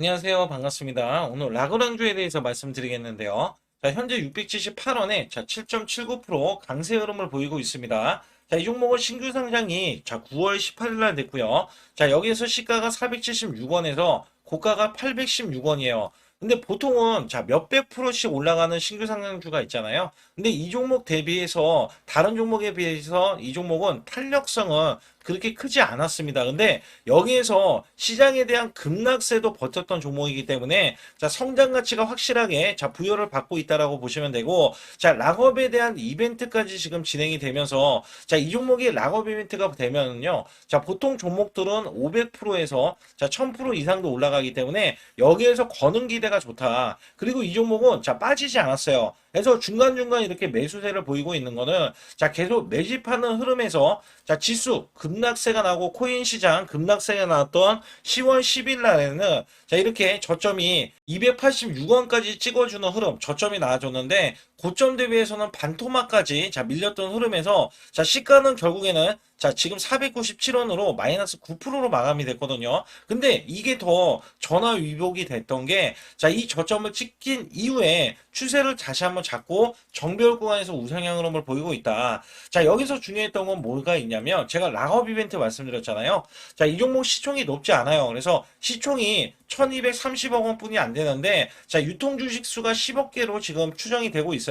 안녕하세요. 반갑습니다. 오늘 라그랑주에 대해서 말씀드리겠는데요. 자, 현재 678원에 자, 7.79% 강세 흐름을 보이고 있습니다. 자, 이 종목은 신규 상장이 자, 9월 18일 날 됐고요. 자, 여기에서 시가가 476원에서 고가가 816원이에요. 근데 보통은 자, 몇백 프로씩 올라가는 신규 상장주가 있잖아요. 근데 이 종목 대비해서 다른 종목에 비해서 이 종목은 탄력성은 그렇게 크지 않았습니다. 근데 여기에서 시장에 대한 급락세도 버텼던 종목이기 때문에 자 성장 가치가 확실하게 자 부여를 받고 있다라고 보시면 되고 자 락업에 대한 이벤트까지 지금 진행이 되면서 자 이 종목이 락업 이벤트가 되면요 자 보통 종목들은 500%에서 자 1000% 이상도 올라가기 때문에 여기에서 거는 기대가 좋다. 그리고 이 종목은 자 빠지지 않았어요. 그래서 중간중간 이렇게 매수세를 보이고 있는 거는 자 계속 매집하는 흐름에서 자 지수 급 락세가 나고 코인 시장 급락세가 나왔던 10월 10일 날에는 자 이렇게 저점이 286원까지 찍어주는 흐름 저점이 나와줬는데 고점 대비해서는 반토막까지 자 밀렸던 흐름에서 자 시가는 결국에는 자 지금 497원으로 마이너스 9%로 마감이 됐거든요. 근데 이게 더 전화 위복이 됐던 게 자 이 저점을 찍힌 이후에 추세를 다시 한번 잡고 정별 구간에서 우상향 흐름을 보이고 있다. 자 여기서 중요했던 건 뭐가 있냐면 제가 락업 이벤트 말씀드렸잖아요. 자 이 종목 시총이 높지 않아요. 그래서 시총이 1230억 원뿐이 안 되는데 자 유통 주식 수가 10억 개로 지금 추정이 되고 있어요.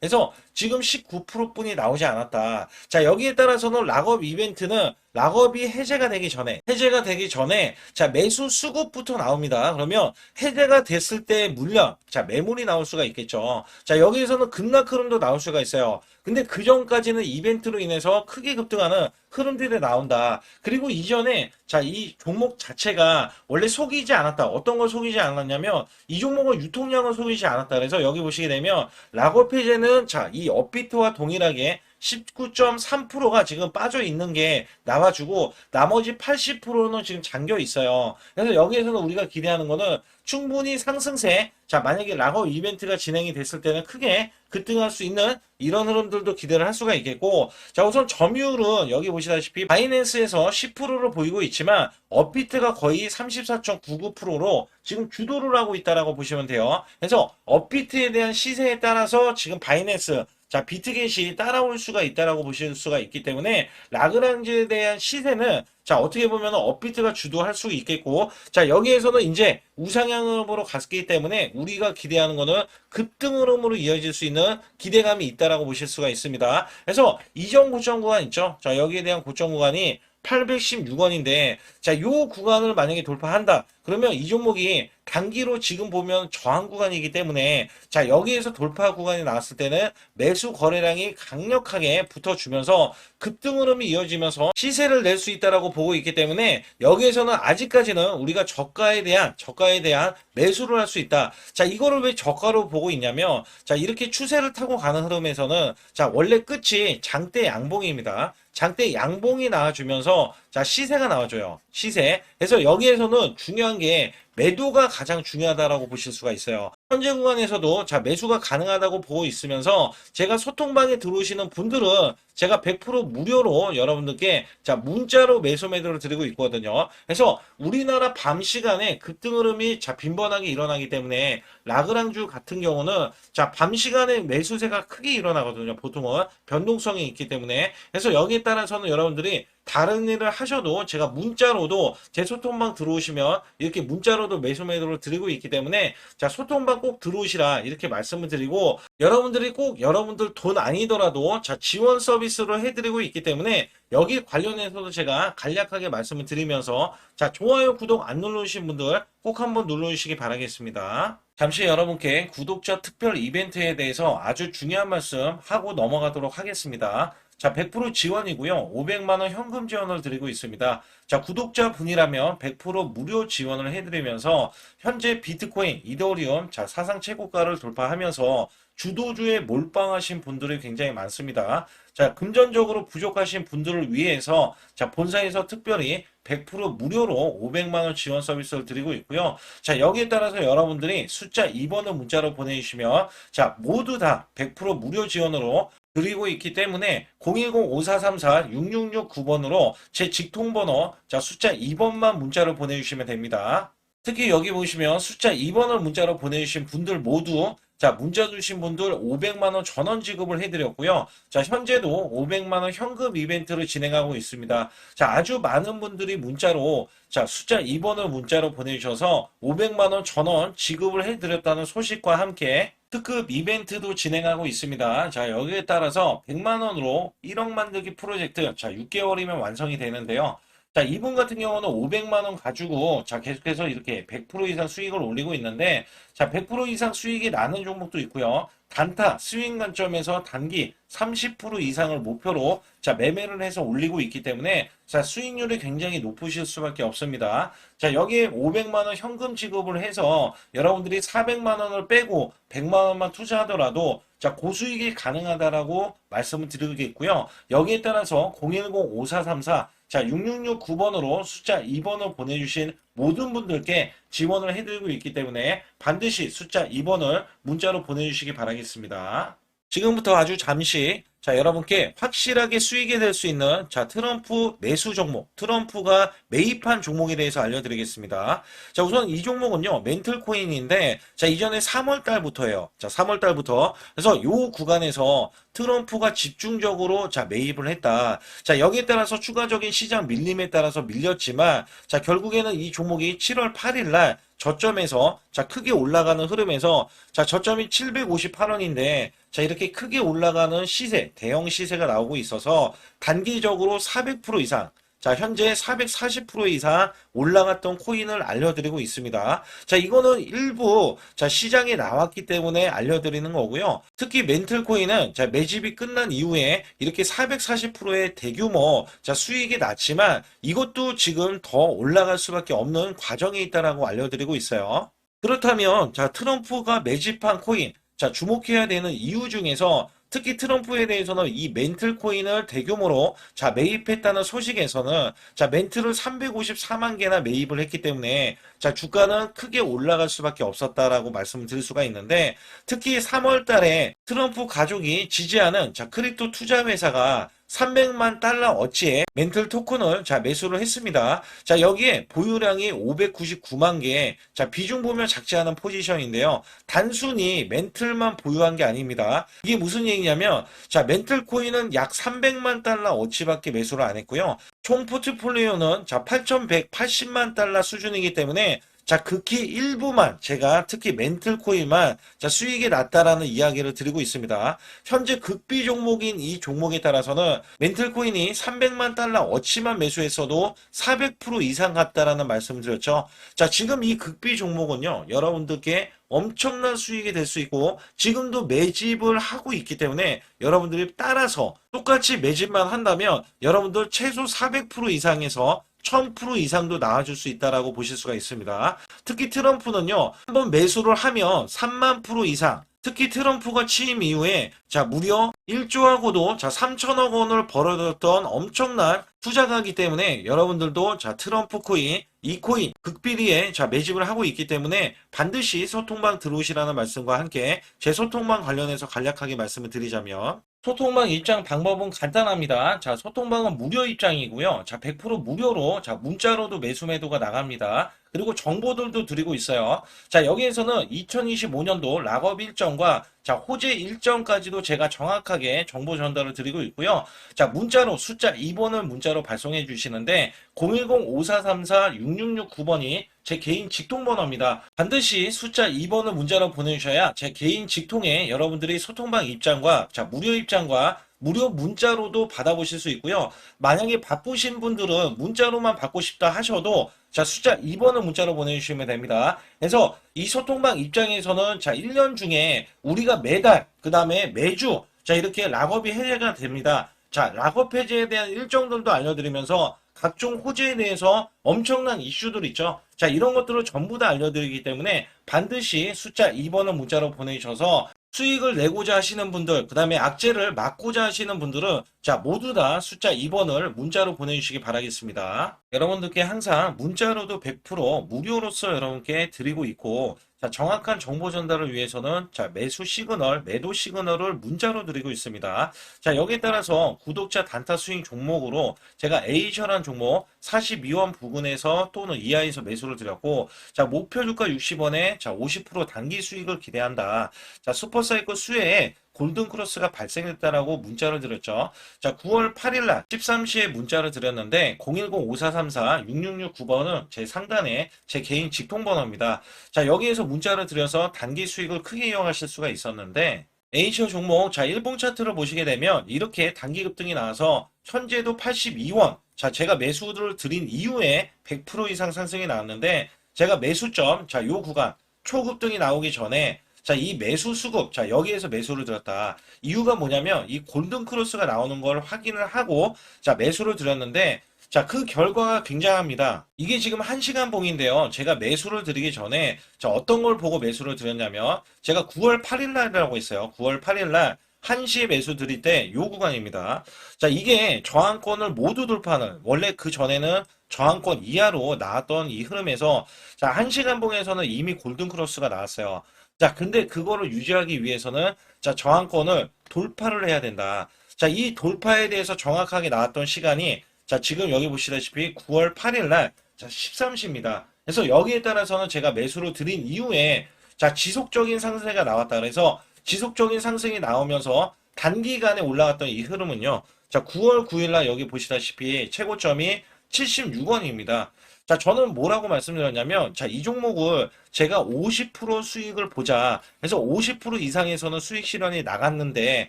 그래서 지금 19%뿐이 나오지 않았다. 자 여기에 따라서는 락업 이벤트는 락업이 해제가 되기 전에 해제가 되기 전에 자 매수 수급부터 나옵니다. 그러면 해제가 됐을 때 물량 자 매물이 나올 수가 있겠죠. 자 여기에서는 급락 흐름도 나올 수가 있어요. 근데 그 전까지는 이벤트로 인해서 크게 급등하는 흐름들이 나온다. 그리고 이전에 자 이 종목 자체가 원래 속이지 않았다. 어떤 걸 속이지 않았냐면 이 종목은 유통량을 속이지 않았다. 그래서 여기 보시게 되면 락업 해제는 자 이 업비트와 동일하게 19.3%가 지금 빠져 있는 게 나와주고 나머지 80%는 지금 잠겨 있어요. 그래서 여기에서는 우리가 기대하는 거는 충분히 상승세. 자, 만약에 락업 이벤트가 진행이 됐을 때는 크게 급등할 수 있는 이런 흐름들도 기대를 할 수가 있겠고, 자, 우선 점유율은 여기 보시다시피 바이낸스에서 10%를 보이고 있지만, 업비트가 거의 34.99%로 지금 주도를 하고 있다라고 보시면 돼요. 그래서 업비트에 대한 시세에 따라서 지금 바이낸스, 자, 비트겟이 따라올 수가 있다라고 보실 수가 있기 때문에 라그랑지에 대한 시세는 자, 어떻게 보면 업비트가 주도할 수 있겠고 자, 여기에서는 이제 우상향으로 갔기 때문에 우리가 기대하는 거는 급등 흐름으로 이어질 수 있는 기대감이 있다라고 보실 수가 있습니다. 그래서 이전 고점 구간 있죠? 자, 여기에 대한 고점 구간이 816원인데 자, 요 구간을 만약에 돌파한다. 그러면 이 종목이 단기로 지금 보면 저항 구간이기 때문에 자, 여기에서 돌파 구간이 나왔을 때는 매수 거래량이 강력하게 붙어주면서 급등 흐름이 이어지면서 시세를 낼 수 있다라고 보고 있기 때문에 여기에서는 아직까지는 우리가 저가에 대한 저가에 대한 매수를 할 수 있다. 자, 이거를 왜 저가로 보고 있냐면 자, 이렇게 추세를 타고 가는 흐름에서는 자, 원래 끝이 장대 양봉입니다. 장대 양봉이 나와주면서 자 시세가 나와줘요 시세 그래서 여기에서는 중요한 게 매도가 가장 중요하다라고 보실 수가 있어요 현재 구간에서도 자 매수가 가능하다고 보고 있으면서 제가 소통방에 들어오시는 분들은 제가 100% 무료로 여러분들께 자 문자로 매수 매도를 드리고 있거든요. 그래서 우리나라 밤 시간에 급등 흐름이 자 빈번하게 일어나기 때문에 라그랑주 같은 경우는 자 밤 시간에 매수세가 크게 일어나거든요. 보통은 변동성이 있기 때문에 그래서 여기에 따라서는 여러분들이 다른 일을 하셔도 제가 문자로도 제 소통방 들어오시면 이렇게 문자로 도 매수 매도를 드리고 있기 때문에 자 소통방 꼭 들어오시라 이렇게 말씀을 드리고 여러분들이 꼭 여러분들 돈 아니더라도 자 지원 서비스로 해드리고 있기 때문에 여기 관련해서도 제가 간략하게 말씀을 드리면서 자 좋아요 구독 안 누르신 분들 꼭 한번 눌러주시기 바라겠습니다. 잠시 여러분께 구독자 특별 이벤트에 대해서 아주 중요한 말씀 하고 넘어가도록 하겠습니다. 자, 100% 지원이고요. 500만원 현금 지원을 드리고 있습니다. 자, 구독자 분이라면 100% 무료 지원을 해드리면서 현재 비트코인, 이더리움, 자, 사상 최고가를 돌파하면서 주도주에 몰빵하신 분들이 굉장히 많습니다. 자, 금전적으로 부족하신 분들을 위해서 자, 본사에서 특별히 100% 무료로 500만 원 지원 서비스를 드리고 있고요. 자, 여기에 따라서 여러분들이 숫자 2번을 문자로 보내 주시면 자, 모두 다 100% 무료 지원으로 드리고 있기 때문에 010-5434-6669번으로 제 직통번호 자 숫자 2번만 문자로 보내주시면 됩니다. 특히 여기 보시면 숫자 2번을 문자로 보내주신 분들 모두 자, 문자 주신 분들 500만원 전원 지급을 해드렸고요. 자, 현재도 500만원 현금 이벤트를 진행하고 있습니다. 자, 아주 많은 분들이 문자로, 자, 숫자 2번을 문자로 보내주셔서 500만원 전원 지급을 해드렸다는 소식과 함께 특급 이벤트도 진행하고 있습니다. 자, 여기에 따라서 100만원으로 1억 만들기 프로젝트, 자, 6개월이면 완성이 되는데요. 자, 이분 같은 경우는 500만 원 가지고 자, 계속해서 이렇게 100% 이상 수익을 올리고 있는데 자, 100% 이상 수익이 나는 종목도 있고요. 단타 스윙 관점에서 단기 30% 이상을 목표로 자, 매매를 해서 올리고 있기 때문에 자, 수익률이 굉장히 높으실 수밖에 없습니다. 자, 여기에 500만 원 현금 지급을 해서 여러분들이 400만 원을 빼고 100만 원만 투자하더라도 자, 고수익이 가능하다라고 말씀을 드리겠고요. 여기에 따라서 010-5434 자, 6669번으로 숫자 2번을 보내주신 모든 분들께 지원을 해드리고 있기 때문에 반드시 숫자 2번을 문자로 보내주시기 바라겠습니다. 지금부터 아주 잠시 자 여러분께 확실하게 수익이 될 수 있는 자 트럼프 매수 종목 트럼프가 매입한 종목에 대해서 알려드리겠습니다. 자 우선 이 종목은요 멘틀 코인인데 자 이전에 3월 달부터예요. 자 3월 달부터 그래서 요 구간에서 트럼프가 집중적으로 자 매입을 했다. 자 여기에 따라서 추가적인 시장 밀림에 따라서 밀렸지만 자 결국에는 이 종목이 7월 8일 날 저점에서 자 크게 올라가는 흐름에서 자 저점이 758원인데 자 이렇게 크게 올라가는 시세 대형 시세가 나오고 있어서 단기적으로 400% 이상 자, 현재 440% 이상 올라갔던 코인을 알려드리고 있습니다. 자, 이거는 일부, 자, 시장에 나왔기 때문에 알려드리는 거고요. 특히 멘틀 코인은, 자, 매집이 끝난 이후에 이렇게 440%의 대규모, 자, 수익이 났지만 이것도 지금 더 올라갈 수밖에 없는 과정에 있다라고 알려드리고 있어요. 그렇다면, 자, 트럼프가 매집한 코인, 자, 주목해야 되는 이유 중에서 특히 트럼프에 대해서는 이 멘틀 코인을 대규모로 자 매입했다는 소식에서는 자 멘틀을 354만 개나 매입을 했기 때문에 자 주가는 크게 올라갈 수밖에 없었다라고 말씀을 드릴 수가 있는데 특히 3월 달에 트럼프 가족이 지지하는 자 크립토 투자 회사가 300만 달러 어치의 멘틀 토큰을 자 매수를 했습니다. 자 여기에 보유량이 599만 개. 자 비중 보면 작지 않은 포지션인데요. 단순히 멘틀만 보유한 게 아닙니다. 이게 무슨 얘기냐면 자 멘틀 코인은 약 300만 달러 어치밖에 매수를 안 했고요. 총 포트폴리오는 자 8,180만 달러 수준이기 때문에 자, 극히 일부만 제가 특히 멘틀 코인만 자, 수익이 났다라는 이야기를 드리고 있습니다. 현재 극비 종목인 이 종목에 따라서는 멘틀 코인이 300만 달러 어치만 매수했어도 400% 이상 갔다라는 말씀을 드렸죠. 자, 지금 이 극비 종목은요. 여러분들께 엄청난 수익이 될 수 있고 지금도 매집을 하고 있기 때문에 여러분들이 따라서 똑같이 매집만 한다면 여러분들 최소 400% 이상에서 1000% 이상도 나와줄 수 있다라고 보실 수가 있습니다. 특히 트럼프는요, 한번 매수를 하면 3만 프로 이상, 특히 트럼프가 취임 이후에 자 무려 1조하고도 자 3천억 원을 벌어들였던 엄청난 투자가기 때문에 여러분들도 자 트럼프 코인 이 코인 극비리에 자 매집을 하고 있기 때문에 반드시 소통방 들어오시라는 말씀과 함께 제 소통방 관련해서 간략하게 말씀을 드리자면 소통방 입장 방법은 간단합니다. 자, 소통방은 무료 입장이고요. 자, 100% 무료로 자, 문자로도 매수 매도가 나갑니다. 그리고 정보들도 드리고 있어요. 자, 여기에서는 2025년도 락업 일정과 자, 호재 일정까지도 제가 정확하게 정보 전달을 드리고 있고요. 자, 문자로 숫자 2번을 문자로 발송해 주시는데 010-5434-6669번이 제 개인 직통 번호입니다. 반드시 숫자 2번을 문자로 보내주셔야 제 개인 직통에 여러분들이 소통방 입장과 자, 무료 입장과 무료 문자로도 받아보실 수 있고요. 만약에 바쁘신 분들은 문자로만 받고 싶다 하셔도 자, 숫자 2번을 문자로 보내주시면 됩니다. 그래서 이 소통방 입장에서는 자, 1년 중에 우리가 매달, 그 다음에 매주, 자, 이렇게 락업이 해제가 됩니다. 자, 락업 해제에 대한 일정들도 알려드리면서 각종 호재에 대해서 엄청난 이슈들 있죠. 자, 이런 것들을 전부 다 알려드리기 때문에 반드시 숫자 2번을 문자로 보내주셔서 수익을 내고자 하시는 분들, 그 다음에 악재를 막고자 하시는 분들은 자, 모두 다 숫자 2번을 문자로 보내주시기 바라겠습니다. 여러분들께 항상 문자로도 100% 무료로서 여러분께 드리고 있고, 자, 정확한 정보 전달을 위해서는 자, 매수 시그널, 매도 시그널을 문자로 드리고 있습니다. 자, 여기에 따라서 구독자 단타 스윙 종목으로 제가 에이셔란 종목, 42원 부근에서 또는 이하에서 매수를 드렸고, 자, 목표 주가 60원에 자, 50% 단기 수익을 기대한다. 자, 슈퍼사이클 수혜에 골든 크로스가 발생했다라고 문자를 드렸죠. 자, 9월 8일 날 13시에 문자를 드렸는데 010-5434-6669번은 제 상단에 제 개인 직통 번호입니다. 자, 여기에서 문자를 드려서 단기 수익을 크게 이용하실 수가 있었는데 A시어 종목, 자, 일봉 차트를 보시게 되면 이렇게 단기 급등이 나와서 현재도 82원. 자, 제가 매수를 드린 이후에 100% 이상 상승이 나왔는데 제가 매수점, 자, 요 구간 초급등이 나오기 전에 자, 이 매수 수급, 자, 여기에서 매수를 들었다. 이유가 뭐냐면 이 골든 크로스가 나오는 걸 확인을 하고 자, 매수를 드렸는데 자, 그 결과가 굉장합니다. 이게 지금 1시간 봉인데요. 제가 매수를 드리기 전에 자, 어떤 걸 보고 매수를 드렸냐면 제가 9월 8일 날이라고 했어요. 9월 8일 날 1시에 매수 드릴 때 요 구간입니다. 자, 이게 저항권을 모두 돌파하는 원래 그 전에는 저항권 이하로 나왔던 이 흐름에서 자, 1시간 봉에서는 이미 골든 크로스가 나왔어요. 자, 근데 그거를 유지하기 위해서는 자, 저항권을 돌파를 해야 된다. 자, 이 돌파에 대해서 정확하게 나왔던 시간이 자, 지금 여기 보시다시피 9월 8일 날 자, 13시입니다. 그래서 여기에 따라서는 제가 매수를 드린 이후에 자, 지속적인 상승세가 나왔다. 그래서 지속적인 상승이 나오면서 단기간에 올라갔던 이 흐름은요. 자, 9월 9일 날 여기 보시다시피 최고점이 76원입니다. 자, 저는 뭐라고 말씀드렸냐면, 자, 이 종목을 제가 50% 수익을 보자. 그래서 50% 이상에서는 수익 실현이 나갔는데,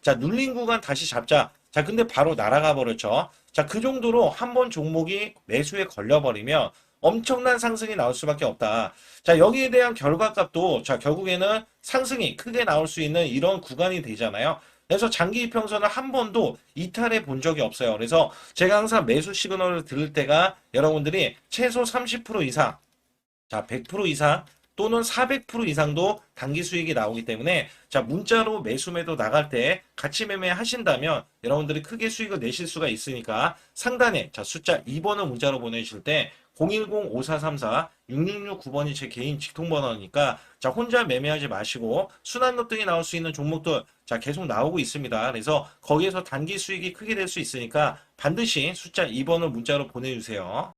자, 눌린 구간 다시 잡자. 자, 근데 바로 날아가 버렸죠. 자, 그 정도로 한 번 종목이 매수에 걸려버리면 엄청난 상승이 나올 수밖에 없다. 자, 여기에 대한 결과값도, 자, 결국에는 상승이 크게 나올 수 있는 이런 구간이 되잖아요. 그래서 장기 이평선을 한 번도 이탈해 본 적이 없어요. 그래서 제가 항상 매수 시그널을 들을 때가 여러분들이 최소 30% 이상, 자, 100% 이상 또는 400% 이상도 단기 수익이 나오기 때문에 자, 문자로 매수 매도 나갈 때 같이 매매 하신다면 여러분들이 크게 수익을 내실 수가 있으니까 상단에 자, 숫자 2번을 문자로 보내주실 때 010-5434-6669번이 제 개인 직통번호니까 자 혼자 매매하지 마시고 순환로 등이 나올 수 있는 종목들 자 계속 나오고 있습니다. 그래서 거기에서 단기 수익이 크게 될 수 있으니까 반드시 숫자 2번을 문자로 보내주세요.